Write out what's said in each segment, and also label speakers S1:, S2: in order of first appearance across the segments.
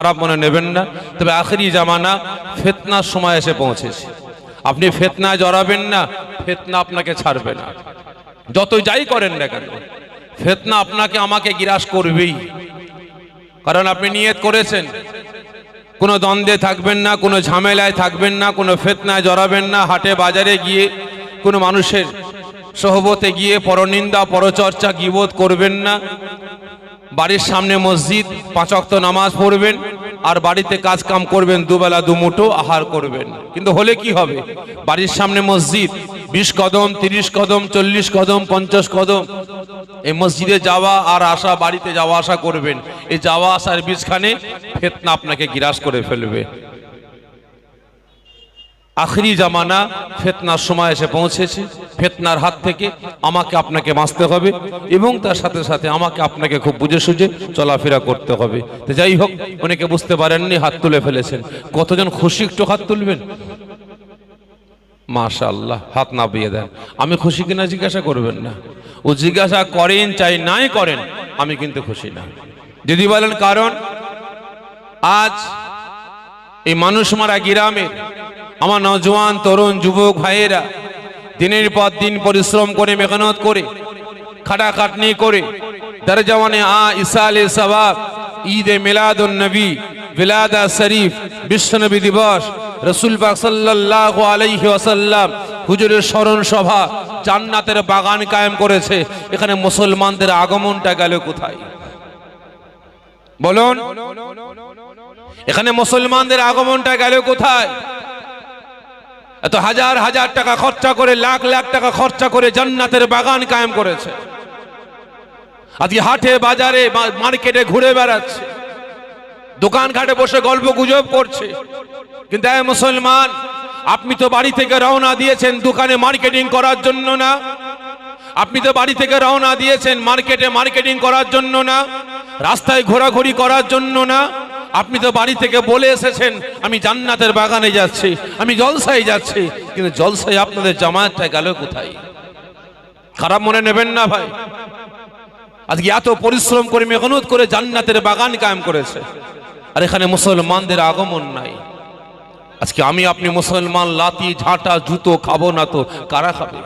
S1: খারাপ মনে নেবেন না। তবে আখেরি জামানা ফেতনার সময় এসে পৌঁছেছে। আপনি ফেতনায় জড়াবেন না, ফেতনা আপনাকে ছাড়বে না। যতই যাই করেন না কেন, ফেতনা আপনাকে আমাকে গ্রাস করবেই। কারণ আপনি নিয়ত করেছেন, কোনো দ্বন্দ্বে থাকবেন না, কোনো ঝামেলায় থাকবেন না, কোনো ফেতনায় জড়াবেন না, হাটে বাজারে গিয়ে কোনো মানুষের সহবতে গিয়ে পরনিন্দা, পরচর্চা, গিবোধ করবেন না। বাড়ির সামনে মসজিদ পাঁচক্ত নামাজ পড়বেন, আর বাড়িতে কাজ কাম করবেন, দুবেলা, দুমুঠো আহার করবেন। কিন্তু হলে কি হবে? বাড়ির সামনে মসজিদ, বিশ কদম, তিরিশ কদম, চল্লিশ কদম, পঞ্চাশ কদম। এই মসজিদে যাওয়া আর আসা, বাড়িতে যাওয়া, আসা করবেন। এই যাওয়া, আসার বীজখানে ফেতনা আপনাকে গিরাস করে ফেলবে। আখরি জামানা ফেতনার সময় এসে পৌঁছেছে। ফেতনার হাত থেকে আমাকে আপনাকে বাঁচতে হবে এবং তার সাথে সাথে আমাকে আপনাকে খুব বুঝে সুঝে চলাফেরা করতে হবে। তো যাই হোক, অনেকে বুঝতে পারেননি, হাত তুলে ফেলেছেন। কতজন খুশি একটু হাত তুলবেন? মাশাল্লাহ হাত না বিয়ে দেন। আমি খুশি কিনা জিজ্ঞাসা করবেন না। ও জিজ্ঞাসা করেন, চাই নাই করেন, আমি কিন্তু খুশি না। যদি বলেন কারণ, আজ এই মানুষ মারা গ্রামের আমার নজওয়ান তরুণ, যুবক ভাইয়েরা, দিনের পর দিন পরিশ্রম করে, মেহনত করে, খাটাখাটনি করে, দরজওয়ানে আ ইসালে সবাব ঈদে মিলাদুন নবী, বিলাদা শরীফ, বিশ্বনবী দিবস, রসুল পাক সাল্লাল্লাহু আলাইহি ওয়াসাল্লাম হুজুরের স্মরণ সভা জান্নাতের বাগান কায়েম করেছে। এখানে মুসলমানদের আগমনটা গেল কোথায়? বলুন। এখানে মুসলমানদের আগমনটা গেল কোথায়? এত হাজার হাজার টাকা খরচা করে, লাখ লাখ টাকা খরচা করে জান্নাতের বাগান কায়েম করেছে। আজকে হাটে, বাজারে মার্কেটে ঘুরে বেড়াচ্ছে। দোকান ঘাটে বসে গল্প গুজব করছে। কিন্তু মুসলমান, আপনি তো বাড়ি থেকে রওনা দিয়েছেন দোকানে মার্কেটিং করার জন্য না। আপনি তো বাড়ি থেকে রওনা দিয়েছেন মার্কেটে মার্কেটিং করার জন্য না। রাস্তায় ঘোরাঘুরি করার জন্য না। আপনি তো বাড়ি থেকে বলে এসেছেন, আমি জান্নাতের বাগানে যাচ্ছি, আমি জলসায় যাচ্ছি, কিন্তু জলসায় আপনাদের জামায়াতটা গেল কোথায়? খারাপ মনে নেবেন না ভাই। আজকে এত পরিশ্রম করে মেহনত করে জান্নাতের বাগান কায়েম করেছে। আর এখানে মুসলমানদের আগমন নাই। আজকে আমি আপনি মুসলমান লাতি ঝাঁটা, জুতো, খাব না তো, কারা খাবে?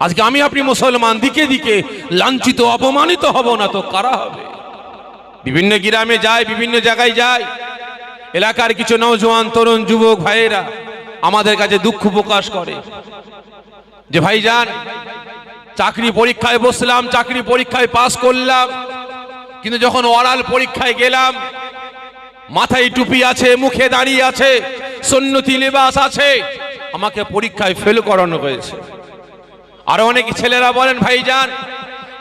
S1: আজকে আমি আপনি মুসলমান, দিকে দিকে লাঞ্ছিত, অপমানিত হব না তো, কারা হবে? বিভিন্ন গ্রামে যায়, বিভিন্ন জায়গায় যায়। এলাকার কিছু নৌজওয়ান তরুণ যুবক ভাইয়েরা আমাদের কাছে দুঃখ প্রকাশ করে। যে ভাইজান, চাকরি পরীক্ষায় বসলাম, চাকরি পরীক্ষায় পাস করলাম, কিন্তু যখন ওরাল পরীক্ষায় গেলাম, মাথায় টুপি আছে, মুখে দাঁড়িয়ে আছে, সন্ন্যতি লেবাস আছে, আমাকে পরীক্ষায় ফেল করানো হয়েছে। আরও অনেক ছেলেরা বলেন, ভাইজান,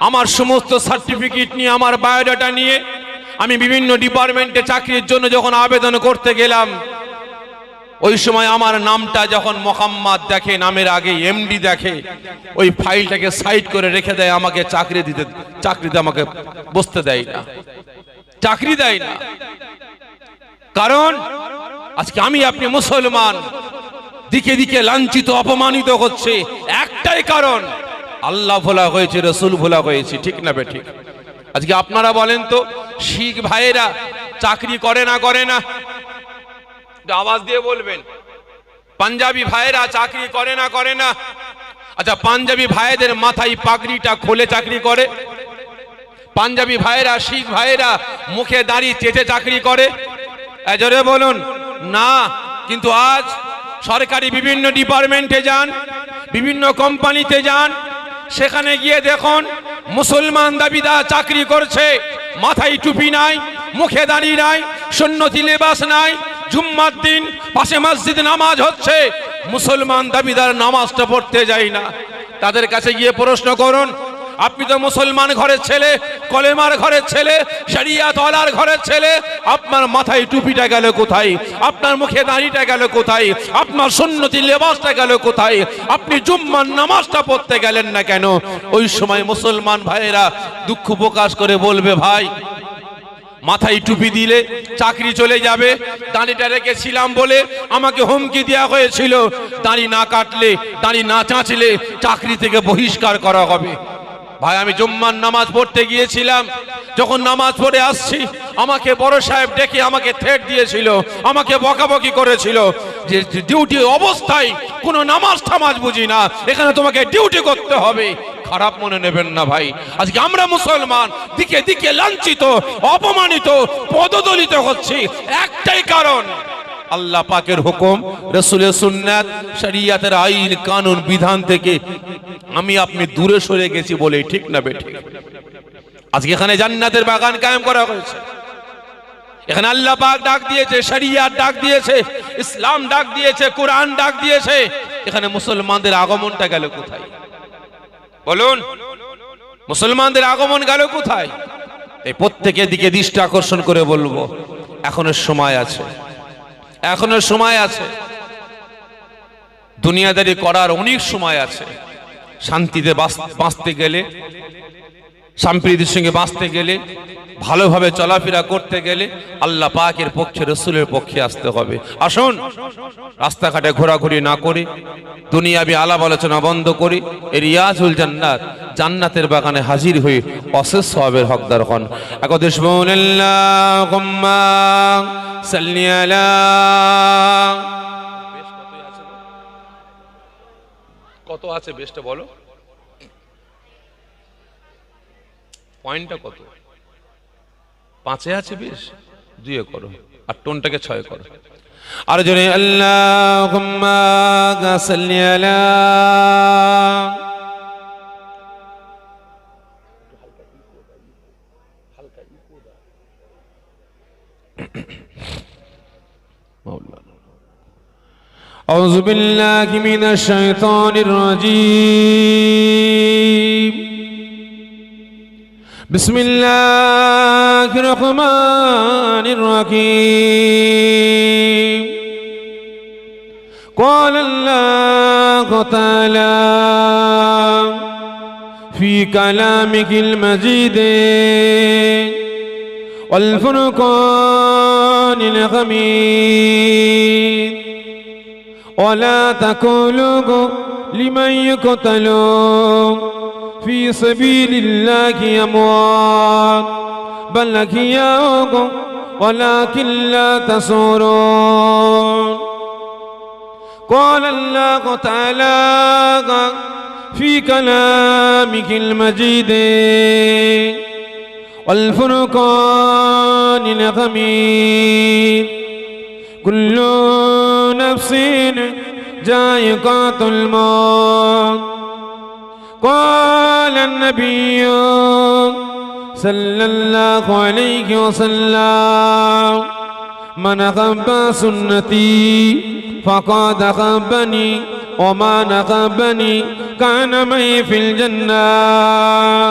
S1: আমার সমস্ত সার্টিফিকেট নিয়ে, আমার বায়োডাটা নিয়ে আমি বিভিন্ন ডিপার্টমেন্টে চাকরির জন্য যখন আবেদন করতে গেলাম, ওই সময় আমার নামটা যখন মোহাম্মদ দেখে, নামের আগে এমডি দেখে, ওই ফাইলটাকে সাইড করে রেখে দেয়, আমাকে চাকরি দিতে চাকরিতে আমাকে বসতে দেয় না। চাকরি দেয় না। কারণ, আজকে আমি আপনি মুসলমান, দিকে দিকে লাঞ্ছিত, অপমানিত হচ্ছে। একটাই কারণ, আল্লাহ ভোলা হয়েছে, রসুল ভোলা হয়েছে, ঠিক না বে ঠিক? আজকে আপনারা বলেন তো, শিখ ভাইয়েরা চাকরি করে না করে না? আওয়াজ দিয়ে বলবেন। পাঞ্জাবি ভাইয়েরা চাকরি করে না করে না? আচ্ছা পাঞ্জাবি ভাইদের মাথায় পাগড়িটা খোলে চাকরি করে? পাঞ্জাবি ভাইয়েরা, শিখ ভাইয়েরা মুখে দাঁড়িয়ে চেটে চাকরি করে? এ, জোরে বলুন। না, কিন্তু আজ সরকারি বিভিন্ন ডিপার্টমেন্টে যান, বিভিন্ন কোম্পানিতে যান সেখানে গিয়ে দেখুন মুসলমান দাবিদার চাকরি করছে, মাথায় টুপি নাই, মুখে দাঁড়িয়ে নাই সন্ন্যতি লেবাস নাই, জুম্মার দিন পাশে মসজিদ নামাজ হচ্ছে, মুসলমান দাবিদার নামাজটা পড়তে যায় না। তাদের কাছে গিয়ে প্রশ্ন করুন, আপনি তো মুসলমান ঘরের ছেলে কলেমার ঘরের ছেলে, শরিয়া তলার ঘরের ছেলে, আপনার মাথায় টুপিটা গেল কোথায়? আপনার মুখে দাঁড়িটা গেল কোথায়? আপনার সুন্নতি লেবাসটা গেল কোথায়? আপনি জুম্মার নামাজটা পড়তে গেলেন না কেন? ওই সময় মুসলমান ভাইয়েরা দুঃখ প্রকাশ করে বলবে, ভাই, মাথায় টুপি দিলে চাকরি চলে যাবে। দাঁড়িটা রেখেছিলাম বলে আমাকে হুমকি দেওয়া হয়েছিল। দাঁড়ি না কাটলে, দাঁড়ি না চাঁচলে চাকরি থেকে বহিষ্কার করা হবে। ভাই, আমি জুম্মার নামাজ পড়তে গিয়েছিলাম। যখন নামাজ পড়ে আসছি, আমাকে বড় সাহেব ডেকে আমাকে থ্রেট দিয়েছিল, আমাকে বকাবকি করেছিল যে ডিউটি অবস্থায় কোনো নামাজ টামাজ বুঝি না, এখানে তোমাকে ডিউটি করতে হবে। খারাপ মনে নেবেন না ভাই, আজকে আমরা মুসলমান, দিকে দিকে লাঞ্ছিত, অপমানিত, পদদলিত হচ্ছি, একটাই কারণ। আল্লাহ পাকের হুকুম, রসুলের সুন্নাত, শরিয়াতের আইন, কানুন, বিধান থেকে আমি আপনি দূরে সরে গেছি বলে ঠিক না বেঠিক আজকে এখানে জান্নাতের বাগান কায়েম করা হয়েছে। এখানে আল্লাহ পাক ডাক দিয়েছে, শরিয়াত ডাক দিয়েছে, ইসলাম ডাক দিয়েছে, কোরআন ডাক দিয়েছে। এখানে মুসলমানদের আগমনটা গেল কোথায়? বলুন, মুসলমানদের আগমন গেল কোথায়? এই প্রত্যেকের দিকে দৃষ্টি আকর্ষণ করে বলব, এখনও সময় আছে। এখনও সময় আছে। দুনিয়াদারি করার অনেক সময় আছে। শান্তিতে বাঁচ- বাঁচতে গেলে সম্প্রীতির সঙ্গে বাঁচতে গেলে, ভালোভাবে চলাফেরা করতে গেলে আল্লাহ পাকের পক্ষে, রসুলের পক্ষে আসতে হবে। আসুন, রাস্তাঘাটে ঘোরাঘুরি না করে, দুনিয়াবি আলাপ আলোচনা বন্ধ করে রিয়াজুল জান্নাত, জান্নাতের বাগানে হাজির হয়ে অশেষ সবের হকদার হন। একদেশ কত আছে বেশটা বলো? পয়েন্টটা কত পাঁচে আছে বেশ দুয়ে করো আর টোনটাকে ছয় করো আর জনে আল্লাহ أعوذ بالله من الشيطان الرجيم بسم الله الرحمن الرحيم. قال الله تعالى في كلامك المجيد والفرقان الحميد. ولا تقولوا لمن يقتل. في سبيل الله أموات بل أحياء ولكن لا تشعرون قال الله تعالى في كلامك المجيد والفرقان الحميد كل نفس جائقة الموت. قال النبي صلى الله عليه وسلم من أخب سنتي فقد أخبني وما نخبني كان معي في الجنة.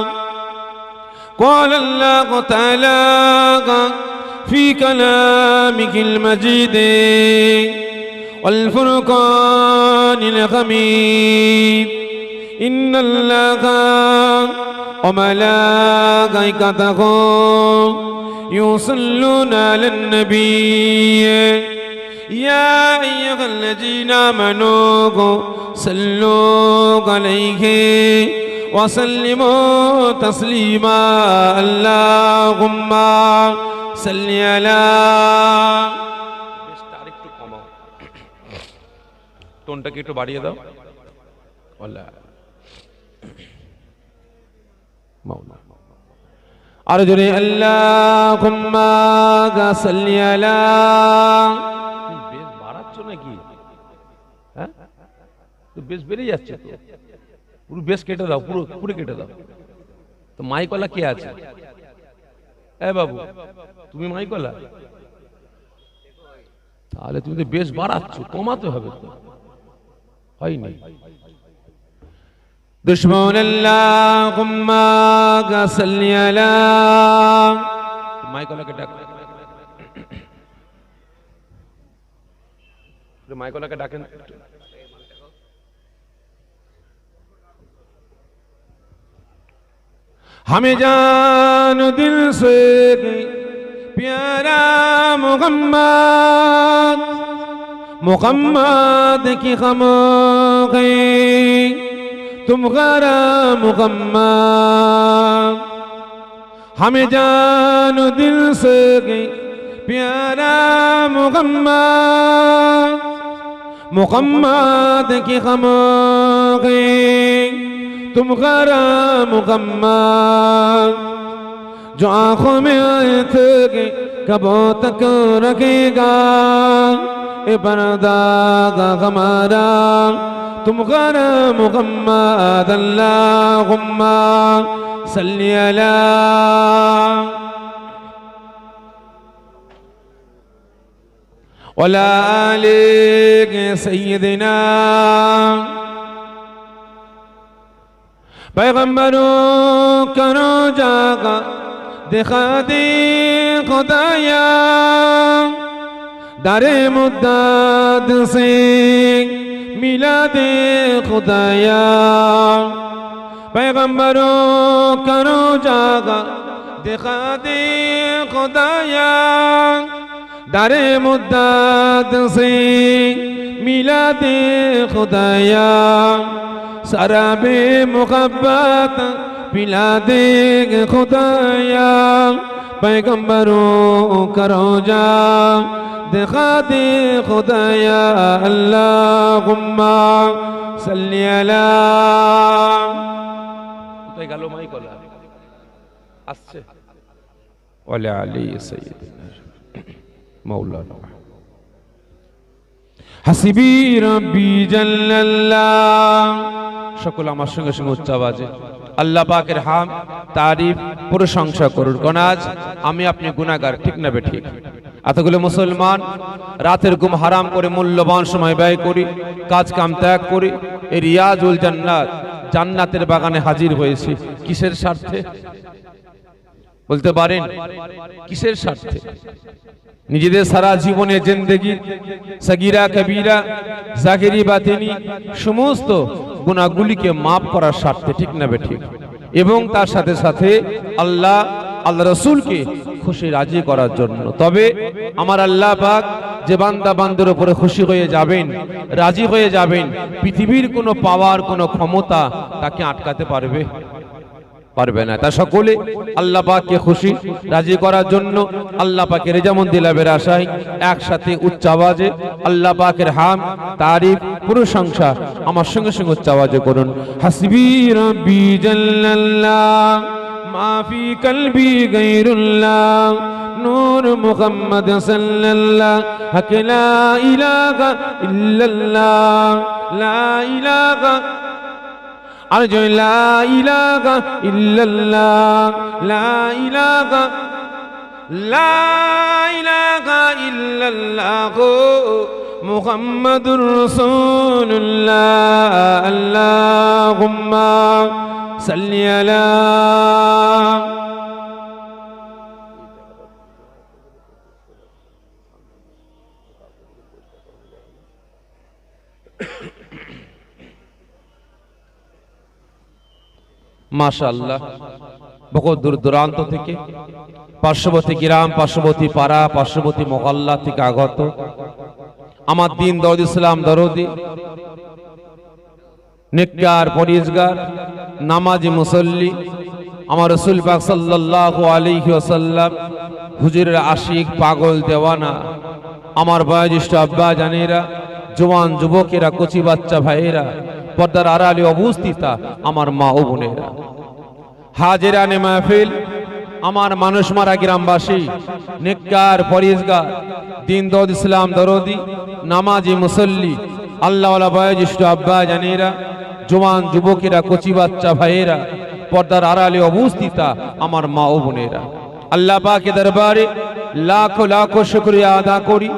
S1: قال الله تعالى في كلامك المجيد والفرقان الحميد إن الله وملائكته يصلون على النبي يا أيها الذين آمنوا صلوا عليه وسلموا تسليما اللهم صل على আরেকটু কমাও টোনটাকে একটু বাড়িয়ে দাও আল্লাহ বেশ বাড়াচ্ছ নাকি হ্যাঁ তো বেশ বেড়ে যাচ্ছে তো। পুরো বেশ কেটে দাও, পুরো পুরো কেটে দাও। তো মাইকলা কে আছে? এ বাবু, তুমি মাইকলা? তাহলে তুমি তো বেশ বাড়াচ্ছ, কমাতে হবে তো। হয়নি। دشمن اللهم صل على മൈക്കൊല്ലൊക്കെ ഒരു മൈക്കൊല്ലൊക്കെ ഡാക്കാൻ हमें जान दिल से प्यारा मोहम्मद मोहम्मद की खमो तुम्हारा मोहम्मद हमें जानो दिल से कि प्यारा मुहम्मद मुहम्मद की खमोगी तुम खरा मुहम्मद जो आंखों में आए थे कि कबों तक रखेगा ए पर्दा का हमारा ثم غنى ذلا اللهم صل على ولا آل سيدنا بيغمبرو کرو جاگا دکھا دی خدایا. در مدد ميلاد خدايا. پیغمبرو کرو جاگا دکھا دے خدایا. در مدت سي ميلاد خدایا. سراب محبت ملا دے خدایا. پیغمبروں کا روجہ دکھا دے خدا یا اللہ صلی اللہ۔ কোথায় গেল মাই কলা আসছে। ওয়ালা আলী সাইয়্যিদিনা। মাওলানা। হাসিবি রাব্বি জাল্লাল্লাহ। সকল আমার সঙ্গে সঙ্গে উচ্চ আওয়াজে আল্লাহ পাকের হাম, তারিফ, প্রশংসা করুন। কারণ আজ আমি আপনি গুনাগার ঠিক না বে ঠিক? এতগুলো মুসলমান রাতের ঘুম হারাম করে মূল্যবান সময় ব্যয় করি কাজ কাম ত্যাগ করি রিয়াজ উল জান্নাত, জান্নাতের বাগানে হাজির হয়েছি। কিসের স্বার্থে? বলতে পারেন, কিসের স্বার্থে? নিজেদের সারা জীবনে জিন্দগি, সগিরা, কবিরা, জাগিরি, বাতিনি, সমস্ত গুণাগুলিকে মাফ করার স্বার্থে, ঠিক না ঠিক? এবং তার সাথে সাথে আল্লাহ আল্লাহ রসুলকে খুশি, রাজি করার জন্য। তবে আমার আল্লাহ পাক যে বান্দা বান্দের উপরে খুশি হয়ে যাবেন, রাজি হয়ে যাবেন, পৃথিবীর কোনো পাওয়ার, কোনো ক্ষমতা তাকে আটকাতে পারবে? পারবে না। তা সকলে আল্লাহ পাককে খুশি, রাজি করার জন্য আল্লাহ পাকের যেমন দিলাবের আশায় একসাথে উচ্চ আওয়াজে আল্লাহ পাকের হাম, তারিফ, প্রশংসা আমার সঙ্গে সঙ্গে উচ্চ আওয়াজে করুন। হাসবি রব্বি জাল্লাল্লাহ মা ফি কলবি গায়রুল্লাহ, নূর মুহাম্মদ সাল্লাল্লাহ, হক লা ইলাহা ইল্লাল্লাহ, লা ইলাহা আর জয় লা ইলাহা ইল্লাল্লাহ লা ইলাহা লা ইলাহা ইল্লাল্লাহ মুহাম্মাদুর রাসূলুল্লাহ আল্লাহুম্মা সাল্লি আলা মাশাআল্লাহ। বহু দূর দূরান্ত থেকে, পার্শ্ববর্তী গ্রাম, পার্শ্ববর্তী পাড়া, পার্শ্ববর্তী মহল্লা থেকে আগত। আমার দিন দৌদ ইসলাম দরদি, নিকার পরিজগার নামাজি, মুসল্লি, আমার রসুল পাক সাল্লাল্লাহু আলাইহি ওয়াসাল্লাম, হুজুরের আশিক, পাগল, দেওয়ানা, আমার বয়োজ্যেষ্ঠ আব্বা জানেরা জোয়ান যুবকেরা, কচি বাচ্চা ভাইয়েরা পর্দার আড়ালে অবস্থিতা আমার মা ও বোনেরা। হাজেরানে মাহফিল, আমার মানুষ মারা গ্রামবাসী, নিকার পরিজগার দিন দৌদ ইসলাম দরদি, নামাজি মুসল্লি, আল্লাহওয়ালা বয়োজ্যেষ্ঠ আব্বা জানেরা জওয়ান যুবকেরা, কচি বাচ্চা ভাইয়েরা, পর্দার আড়ালে অবস্থিতা আমার মা ও বোনেরা। আল্লাহ পাকের দরবারে লাখো লাখো শুক্রিয়া আদা করি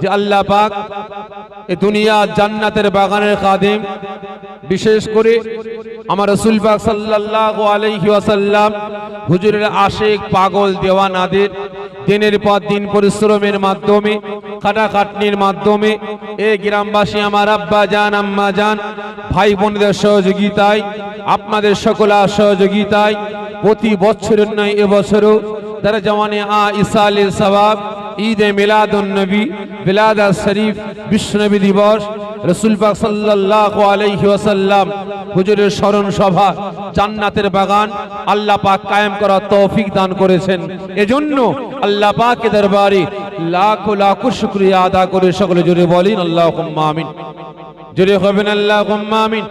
S1: যে আল্লাহ পাক এ দুনিয়া জান্নাতের বাগানের কাদিম বিশেষ করে আমার রসুল পাক সাল্লাল্লাহু আলাইহি হুজুরের আশেক পাগল দেওয়ানাদের দিনের পর দিন পরিশ্রমের মাধ্যমে, খাটাখাটনির মাধ্যমে, এ গ্রামবাসী আমার আব্বা জান, আম্মা জান, ভাই বোনদের সহযোগিতায়, আপনাদের সকলার সহযোগিতায় প্রতি বছরের নয় এবছরও তারা জওয়ানে আ ইসালের সবাব ঈদে নবী, বিলাদা শরীফ, বিশ্বনবী দিবস, রসুল পাক সাল্লাল্লাহু আলাইহি ওয়াসাল্লাম, হুজুরের স্মরণ সভা, জান্নাতের বাগান, আল্লাহ পাক কায়েম করার তৌফিক দান করেছেন। এজন্য আল্লাহ পাকের দরবারে লাখ লাখ শুকরিয়া আদা করে সকলে জুড়ে বলেন, আল্লাহুম্মা আমিন। জুড়ে হবেন আল্লাহুম্মা আমিন।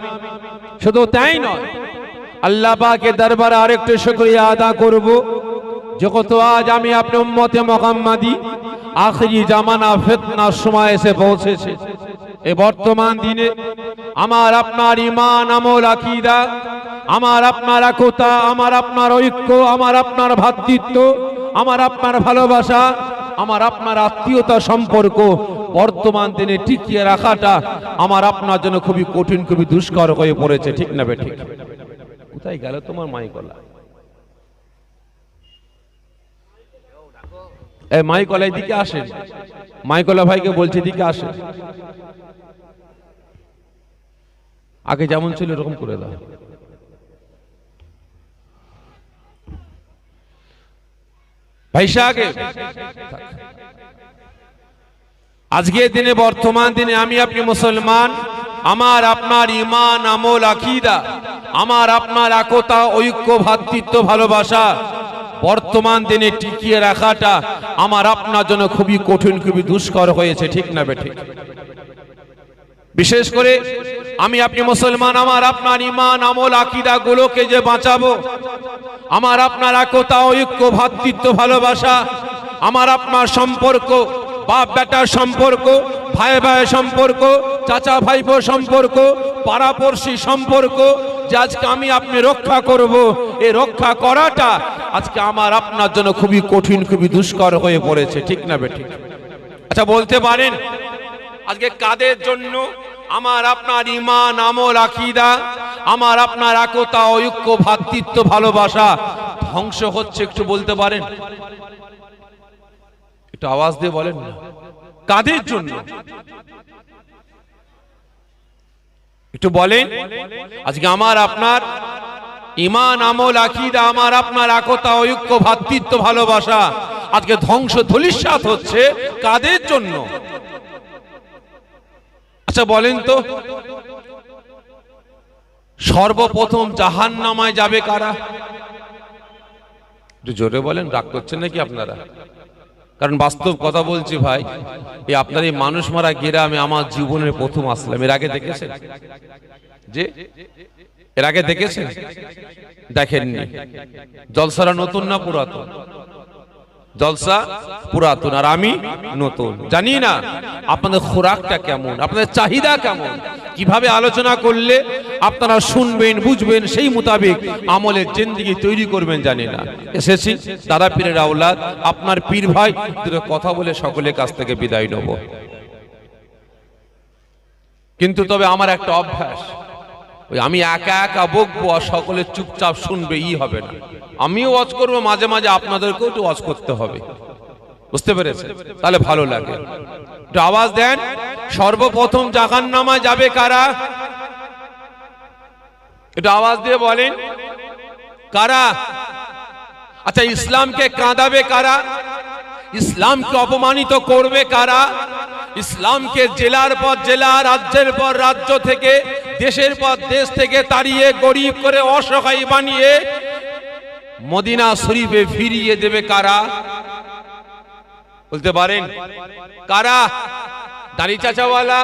S1: শুধু তাই নয়, আল্লাহ পাকের দরবারে আরেকটু শুকরিয়া আদা করব। যত আজ আমি আপনি উম্মতে মোহাম্মদী। আখরি জামানা ফিতনার সময় এসে পৌঁছেছে। এ বর্তমান দিনে আমার আপনার ইমান আমল, আকিদা, আমার আপনার একতা, আমার আপনার ঐক্য, আমার আপনার ভ্রাতৃত্ব আমার আপনার ভালোবাসা, আমার আপনার আত্মীয়তা সম্পর্ক বর্তমান দিনে টিকিয়ে রাখাটা আমার আপনার জন্য খুবই কঠিন, খুবই দুষ্কর হয়ে পড়েছে। ঠিক না বে ঠিক? কোথায় গেল তোমার মাইকলা? এই মাইকলা এদিকে আসেন। মাইকলা ভাইকে বলছে, এদিকে আসেন। আগে যেমন ছিল এরকম করে দাও। আজকের দিনে, বর্তমান দিনে আমি আপনি মুসলমান, আমার, আপনার ইমান, আমল, আকিদা, আমার, আপনার একতা, ঐক্য, ভাতৃত্ব, ভালোবাসা বর্তমান দিনে টিকিয়ে রাখাটা আমার আপনার জন্য খুবই কঠিন, খুবই দুষ্কর হয়েছে, ঠিক না বেঠিক বিশেষ করে আমি আপনি মুসলমান, আমার আপনার ইমান আমল আকিদা গুলোকে যে বাঁচাবো, আমার আপনার একতা, ঐক্য, ভাতৃত্ব, ভালোবাসা, আমার আপনার সম্পর্ক, বাপ বেটার সম্পর্ক, ভাই ভাই সম্পর্ক, চাচা ভাইপো সম্পর্ক পাড়াপড়শি সম্পর্ক, যে আজকে আমি আপনি রক্ষা করব এই রক্ষা করাটা আজকে আমার আপনার জন্য খুবই কঠিন, খুবই দুষ্কর হয়ে পড়েছে, ঠিক না বেঠিক আচ্ছা বলতে পারেন, আজকে কাদের জন্য আমার আপনার ইমান আমল, আকিদা, আমার আপনার একতা, ঐক্য ভ্রাতৃত্ব ভালোবাসা ধ্বংস হচ্ছে, একটু বলতে পারেন? একটু আওয়াজ দিয়ে বলেন না। কাদের জন্য? একটু বলেন, আজকে আমার আপনার ইমান, আমল, আকিদা, আমার, আপনার একতা, ঐক্য ভ্রাতৃত্ব ভালোবাসা। আজকে ধ্বংস ধলিসাত হচ্ছে কাদের জন্য? আচ্ছা বলেন তো। সর্বপ্রথম জাহান নামায় যাবে কারা? জোরে বলেন, রাগ করছেন নাকি আপনারা? কারণ বাস্তব কথা বলছি ভাই, এই আপনার এই মানুষ মারা গ্রামে আমার জীবনের প্রথম আসলাম। এর আগে দেখেছেন? যে? এর আগে দেখেছেন? দেখেননি। জলসারা নতুন না পুরাতন? জলসা পুরাতন, আর আমি নতুন। জানি না আপনাদের খোরাকটা কেমন, আপনাদের চাহিদা কেমন, কীভাবে আলোচনা করলে আপনারা শুনবেন, বুঝবেন, সেই মোতাবেক আমলের জিন্দিগি তৈরি করবেন জানি না। এসেছি দাদা পীরের আওলাদ, আপনার পীর ভাই, দুটো কথা বলে সকলের কাছ থেকে বিদায় নেব। কিন্তু তবে আমার একটা অভ্যাস। ওই আমি একা একা বকবো আর সকলে চুপচাপ শুনবে, ই হবে না। আমিও ওয়াজ করব, মাঝে মাঝে আপনাদেরকেও একটু ওয়াজ করতে হবে। বুঝতে পেরেছে তাহলে ভালো লাগে। একটু আওয়াজ দেন। সর্বপ্রথম জাহান নামায় যাবে কারা? একটু আওয়াজ দিয়ে বলেন। কারা? আচ্ছা ইসলামকে কাঁদাবে কারা? ইসলামকে অপমানিত করবে কারা? ইসলামকে জেলার পর জেলা, রাজ্যের পর রাজ্য থেকে, দেশের পর দেশ থেকে তাড়িয়ে, গরিব করে অসহায় বানিয়ে মদিনা শরীফে ফিরিয়ে দেবে কারা? বলতে পারেন, কারা? দাড়ি চাচাওয়ালা,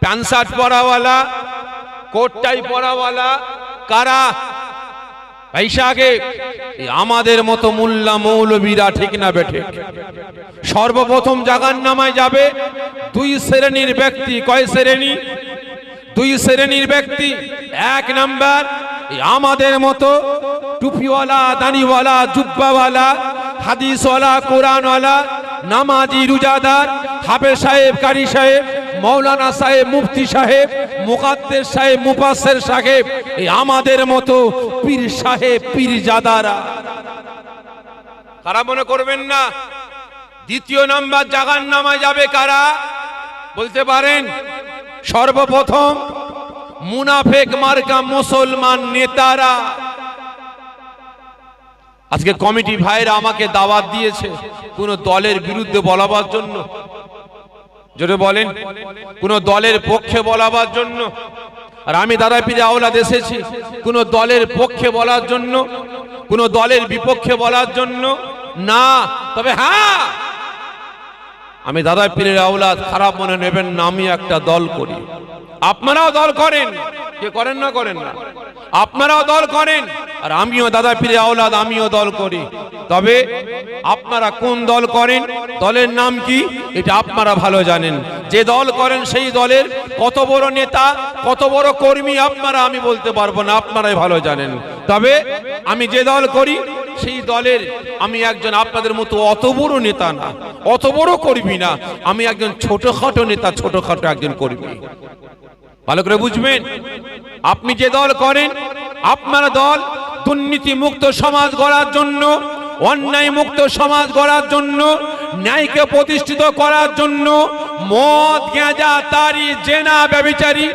S1: প্যান্ট শার্ট পরাওয়ালা কোট টাই পরাওয়ালা, কারা? ভাইসাকে আমাদের মতো মোল্লা মৌলবীরা ঠিক না বেঠে সর্বপ্রথম জাগান নামায় যাবে দুই শ্রেণির ব্যক্তি। কয় শ্রেণি? দুই শ্রেণির ব্যক্তি। এক নাম্বার আমাদের মতো টুপিওয়ালা দানিওয়ালা জুব্বাওয়ালা, হাদিসওয়ালা, কোরআনওয়ালা, নামাজি, রুজাদার, হাফেজ সাহেব, কারি সাহেব মৌলানা সাহেব মুফতি সাহেব মুকাদ্দের সাহেব মুফাসের সাহেব, এই আমাদের মতো পীর সাহেব পীর জাদারা কারা মনে করবেন না? দ্বিতীয় নাম্বার জাগান নামায় যাবে কারা? বলতে পারেন, সর্বপ্রথম মুনাফেক মার্কা মুসলমান নেতারা। আজকে কমিটি ভাইরা আমাকে দাওয়াত দিয়েছে কোন দলের বিরুদ্ধে বলাবার জন্য। জোরে বলেন, কোন দলের পক্ষে বলাবার জন্য, আর আমি দাদা পীরে আওলাদ এসেছি, কোন দলের পক্ষে বলার জন্য, কোন দলের বিপক্ষে বলার জন্য, না, তবে হ্যাঁ আমি দাদা পীরের আওলাদ খারাপ মনে নেবেন না, আমি একটা দল করি। আপনারাও দল করেন, কে করেন না করেন না। আপনারাও দল করেন, আর আমিও দাদা পীরে আওলাদ, আমিও দল করি। তবে আপনারা কোন দল করেন, দলের নাম কি, এটা আপনারা ভালো জানেন। যে দল করেন সেই দলের কত বড় নেতা, কত বড় কর্মী, আপনারা আমি বলতে পারব না, আপনারাই ভালো জানেন। তবে আমি যে দল করি, সেই দলের আমি একজন আপনাদের মতো অত বড় নেতা না, অত বড় কর্মী না, আমি একজন ছোটখাটো নেতা, ছোটখাটো একজন কর্মী। ভালো করে বুঝবেন? আপনি যে দল করেন, আপনার দল দুর্নীতি মুক্ত সমাজ গড়ার জন্য অন্যায় মুক্ত সমাজ গড়ার জন্য, ন্যায়কে প্রতিষ্ঠিত করার জন্য, মদ গেঁজা তারি, জেনা, ব্যবিচারী,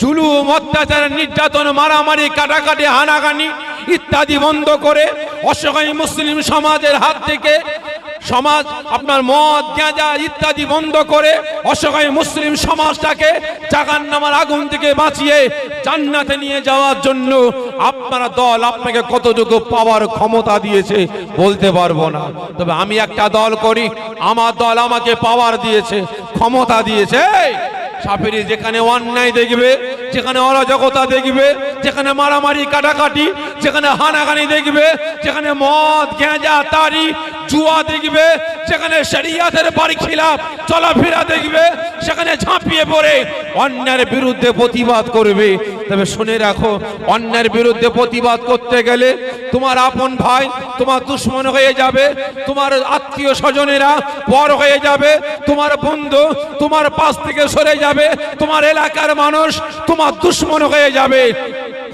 S1: জুলুম, অত্যাচার, নির্যাতন, মারামারি, কাটাকাটি হানাগানি ইত্যাদি বন্ধ করে অসহায় মুসলিম সমাজের হাত থেকে সমাজ, আপনার মদ গাঁজা ইত্যাদি বন্ধ করে অসহায় মুসলিম সমাজটাকে জাগান নামার আগুন থেকে বাঁচিয়ে জান্নাতে নিয়ে যাওয়ার জন্য আপনারা দল আপনাকে কতটুকু পাওয়ার ক্ষমতা দিয়েছে বলতে পারব না তবে আমি একটা দল করি, আমার দল আমাকে পাওয়ার দিয়েছে, ক্ষমতা দিয়েছে! সাপেরি যেখানে অন্যায় দেখবে, যেখানে অরাজকতা দেখবে, যেখানে মারামারি, কাটাকাটি, যেখানে হানাগানি দেখবে, যেখানে মদ গেঁজা তারি জুয়া দেখবে যেখানে শরিয়াতের বাড়ি খিলাফ, চলাফেরা দেখবে, সেখানে ঝাঁপিয়ে পড়ে, অন্যের বিরুদ্ধে প্রতিবাদ করবে। তবে শুনে রাখো, অন্যের বিরুদ্ধে প্রতিবাদ করতে গেলে তোমার আপন ভাই, তোমার দুশ্মন হয়ে যাবে, তোমার আত্মীয় স্বজনেরা পর হয়ে যাবে, তোমার বন্ধু, তোমার পাশ থেকে সরে যাবে, তোমার এলাকার মানুষ, তোমার দুশ্মন হয়ে যাবে।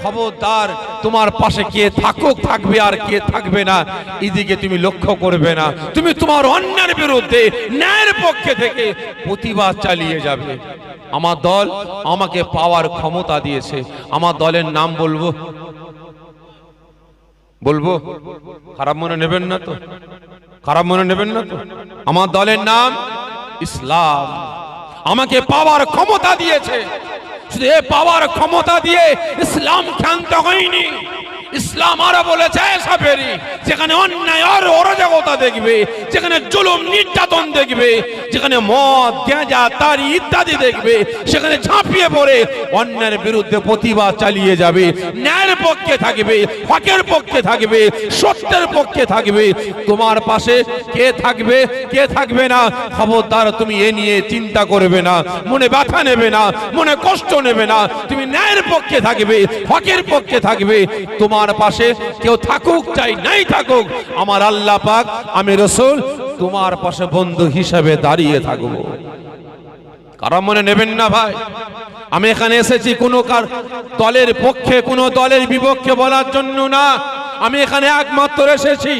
S1: খবরদার, তোমার পাশে কে থাকুক, থাকবে আর কে থাকবে না, এদিকে তুমি লক্ষ্য করবে না। তুমি তোমার অন্যের বিরুদ্ধে, ন্যায়ের পক্ষে থেকে প্রতিবাদ চালিয়ে যাবে। আমার দল আমাকে পাওয়ার ক্ষমতা দিয়েছে। আমার দলের নাম বলব। বলব? খারাপ মনে নেবেন না তো? খারাপ মনে নেবেন না তো? আমার দলের নাম ইসলাম। আমাকে পাওয়ার ক্ষমতা দিয়েছে। এ পাওয়ার ক্ষমতা দিয়ে ইসলাম ক্ষান্ত হয়নি। ইসলাম আরও বলেছে যেখানে অন্যায় আর অরাজকতা দেখবে, যেখানে জুলুম, নির্যাতন দেখবে যেখানে মদ গেঁজা তারি ইত্যাদি দেখবে, সেখানে ঝাঁপিয়ে পড়ে অন্যায়ের বিরুদ্ধে প্রতিবাদ চালিয়ে যাবে, ন্যায়ের পক্ষে থাকবে, হকের পক্ষে থাকবে, সত্যের পক্ষে থাকবে। তোমার পাশে কে থাকবে কে থাকবে না, খবরদার তুমি এ নিয়ে চিন্তা করবে না, মনে ব্যথা নেবে না, মনে কষ্ট নেবে না, তুমি ন্যায়ের পক্ষে থাকবে, হকের পক্ষে থাকবে। তোমার পাশে কেউ থাকুক চাই, নাই থাকুক, আমার আল্লাহ পাক, আমি রসুল তোমার পাশে বন্ধু হিসাবে দাঁড়িয়ে থাকব। কারণ মনে নেবেন না ভাই? আমি এখানে এসেছি কোনো কার দলের পক্ষে, কোনো দলের বিপক্ষে বলার জন্য না। আমি এখানে একমাত্র এসেছি।